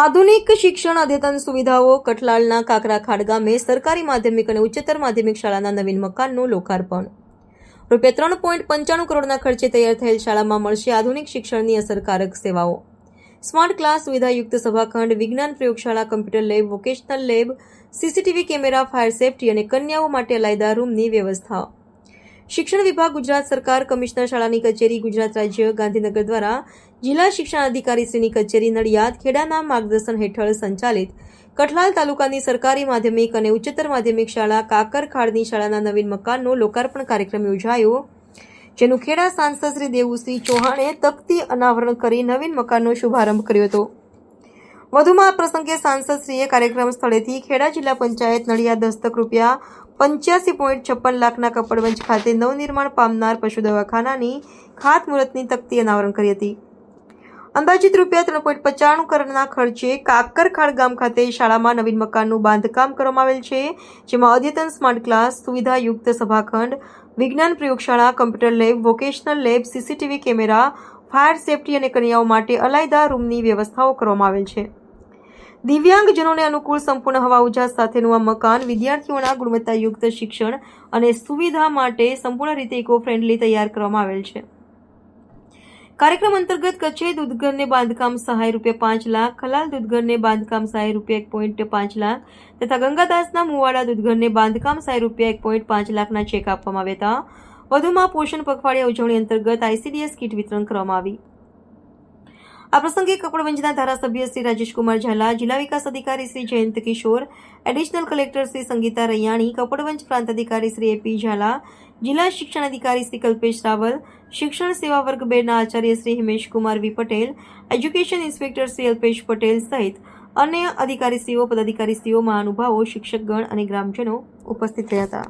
આધુનિક શિક્ષણ અદ્યતન સુવિધાઓ કઠલાલના કાકરા ખાડ ગામે સરકારી માધ્યમિક અને ઉચ્ચતર માધ્યમિક શાળાના નવીન મકાનનું લોકાર્પણ. રૂપિયા ત્રણ પોઈન્ટ પંચાણું કરોડના ખર્ચે તૈયાર થયેલ શાળામાં મળશે આધુનિક શિક્ષણની અસરકારક સેવાઓ. સ્માર્ટ ક્લાસ સુવિધાયુક્ત સભાખંડ, વિજ્ઞાન પ્રયોગશાળા, computer lab, vocational lab, CCTV camera, fire safety અને કન્યાઓ માટે અલાયદા રૂમની વ્યવસ્થા. શિક્ષણ વિભાગ ગુજરાત સરકાર, કમિશનર શાળાની કચેરી, ગુજરાત રાજ્ય, ગાંધીનગર દ્વારા જિલ્લા શિક્ષણ અધિકારીશ્રીની કચેરી નડિયાદ ખેડાના માર્ગદર્શન હેઠળ સંચાલિત કઠલાલ તાલુકાની સરકારી માધ્યમિક અને ઉચ્ચતર માધ્યમિક શાળા કાકરખાડની શાળાના નવીન મકાનનો લોકાર્પણ કાર્યક્રમ યોજાયો, જેનું ખેડા સાંસદ શ્રી દેવુસિંહ ચૌહાણે તકતી અનાવરણ કરી નવીન મકાનનો શુભારંભ કર્યો હતો. વધુમાં આ પ્રસંગે સાંસદશ્રીએ કાર્યક્રમ સ્થળેથી ખેડા જિલ્લા પંચાયત નડિયાદ દસ્તક રૂપિયા પંચ્યાસી પોઈન્ટ છપ્પન લાખના કપડવંજ ખાતે નવનિર્માણ પામનાર પશુ દવાખાનાની ખાતમુહૂર્તની તકતી અનાવરણ કરી હતી. અંદાજિત રૂપિયા ત્રણ પોઈન્ટ પચાણું કરોડના ખર્ચે કાકરખાડ ગામ ખાતે શાળામાં નવીન મકાનનું બાંધકામ કરવામાં આવેલ છે, જેમાં અદ્યતન સ્માર્ટ ક્લાસ, સુવિધાયુક્ત સભાખંડ, વિજ્ઞાન પ્રયોગશાળા, computer lab, vocational lab, CCTV camera, fire safety અને કન્યાઓ માટે અલાયદા રૂમની વ્યવસ્થાઓ કરવામાં આવેલ છે. દિવ્યાંગજનોને અનુકૂળ સંપૂર્ણ હવા ઉજાસ સાથેનું આ મકાન વિદ્યાર્થીઓના ગુણવત્તાયુક્ત શિક્ષણ અને સુવિધા માટે સંપૂર્ણ રીતે ઇકો ફ્રેન્ડલી તૈયાર કરવામાં આવેલ છે. કાર્યક્રમ અંતર્ગત કચ્છે દૂધઘરને બાંધકામ સહાય રૂપિયા પાંચ લાખ, ખલાલ દૂધઘરને બાંધકામ સહાય રૂપિયા એક પોઈન્ટ પાંચ લાખ તથા ગંગાદાસના મુવાડા દૂધઘરને બાંધકામ સહાય રૂપિયા એક પોઈન્ટ પાંચ લાખના ચેક આપવામાં આવ્યા હતા. વધુમાં પોષણ પખવાડિયા ઉજવણી અંતર્ગત આઈસીડીએસ કીટ વિતરણ કરવામાં આવી. આ પ્રસંગે કપડવંજના ધારાસભ્ય શ્રી રાજેશકુમાર ઝાલા, જિલ્લા વિકાસ અધિકારી શ્રી જયંત કિશોર, એડિશનલ કલેક્ટર શ્રી સંગીતા રૈયાણી, કપડવંજ પ્રાંત અધિકારી શ્રી એપી ઝાલા જિલ્લા શિક્ષણ અધિકારી શ્રી કલ્પેશ રાવલ, શિક્ષણ સેવા વર્ગ બેના Acharya Shri Himesh Kumar V Patel, education inspector Shri Alpesh Patel સહિત અન્ય અધિકારીશ્રીઓ, પદાધિકારીશ્રીઓ, મહાનુભાવો, શિક્ષકગણ અને ગ્રામજનો ઉપસ્થિત રહ્યા હતા.